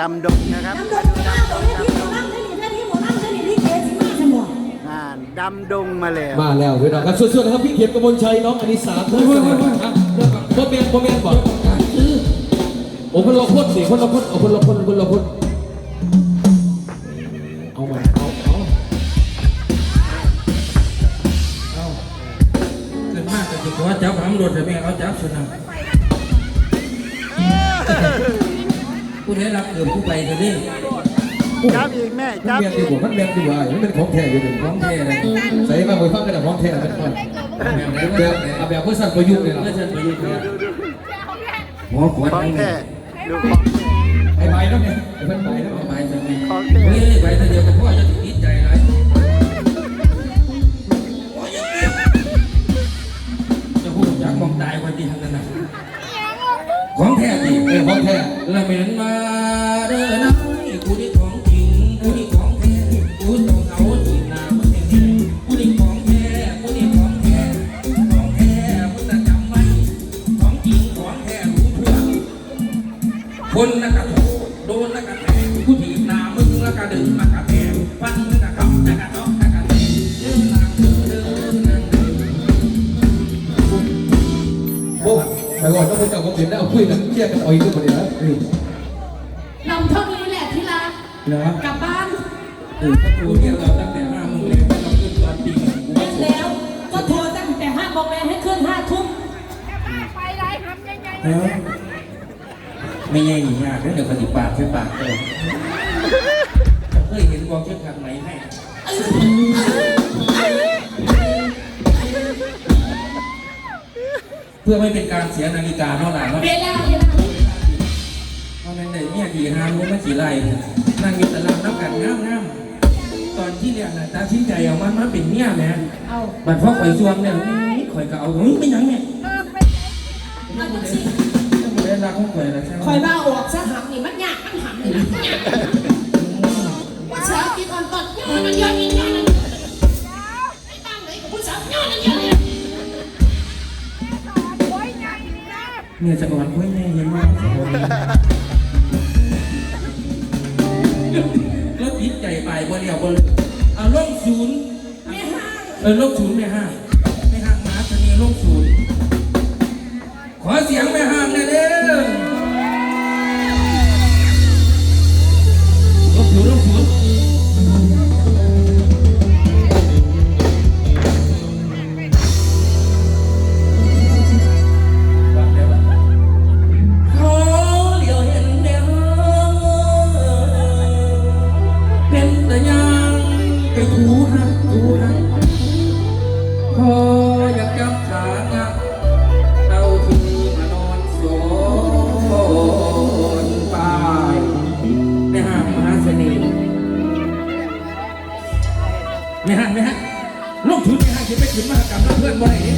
ดำดงนะครับน้ำดงมาตรงนี้ที่หมอนั่งได้นี่ได้นี่หมอนั่งได้นี่ลิเกสิมาสมองอ่าดำดงมาเลยมาแล้วพี่น้องครับส่วนๆนะครับพี่เขียนกมลชัยน้องอนิสาทุกคนนะครับพ่อแม่พ่อแม่บอกโอ้คนละคนสิคนละคนเอาคนละคนคนละคนเอามาเอาเอาเอาเกินมากแต่ถือว่าจับหำรถแต่แม่เขาจับสนามผู้ ได้รับเกิดผู้ไปเถอะนี่จับอีกแม่จับอีกมันแม่นดีกว่ามันเป็นของแท้อยู่เป็นขของแท้เลยใส่มาไปฟังกันแต่ของแท้เป็นคนแบบเอาแบบเพื่อสั่งประยุกต์เลยเพื่อนะฉันไปอยู่เนี่ยหัวขวดของนี่แท้ดูของแท้ไอ้ใบนั่นไงไอ้เพิ่นใบนั่นเอาไปไปจะมีเฮ้ยไปแต่เดียวกับพ่อจะ มึงละกะดึงละกะแทงฟันละกะขับละกะน้องละกะแทงเดินนางเดินเดินนางเดินโอ้ไปก่อนต้องไปจับผมเห็นแล้วคุยกันเครียดกันอ่อยกันหมดเลยนะลำเท่านี้แหละที่รักเหรอกลับบ้านเออกูเนี่ยเราตั้งแต่ห้าโมงเลยเราขึ้นตอนตีหนึ่งเล่นแล้วก็โทรตั้งแต่ห้าโมงแล้วให้ขึ้นห้าทุ่มเออไม่ใช่หนียากเดี๋ยวเขาติปากใช่ปากเออ พื่อไม่เป็นการเสียนาฬิกาเท่าไหร่เนาะเวลาเวลาเพราะนั้นเดี๋ยวเนี่ยดีห้ามรู้มันสีไรนั่งอยู่ตารางนับกันงามงามตอนที่เรียนน่ะตาชิ้นใจเอามันมาเป็นเมียแม่เอาบัดพ่อข่อยซวงเนี่ยข่อยก็เอาเฮ้ยไม่ยังเนี่ยเอาจังสิไม่ได้รักของข่อยแล้วใช่ไหมคอยบ้าออกซะหักนี่มันยากมันหักนี่นะผู้สาวกินอ่อนตอดย้อนมันย้อนมันย้อนมัน เนี่ยจะอ่อนวุ้ยแน่เย็นมากแล้วติดใหญ่ไปบ่เดียวบ่เลยเอาลงศูนย์ไม่ห้าเออลงศูนย์ไม่ห้าไม่ห้ามมาชนีลงศูนย์ขอเสียงไม่ห้า หักถูหักพออยากจับขางักเอาที่มานอนสอนปลายไม่ห้ามมหาเสน่ห์ไม่ห้ามไม่ห้ามลูกชุดไม่ห้ามคิดไปถึงมหากรรมแล้วเพื่อนบ่ได้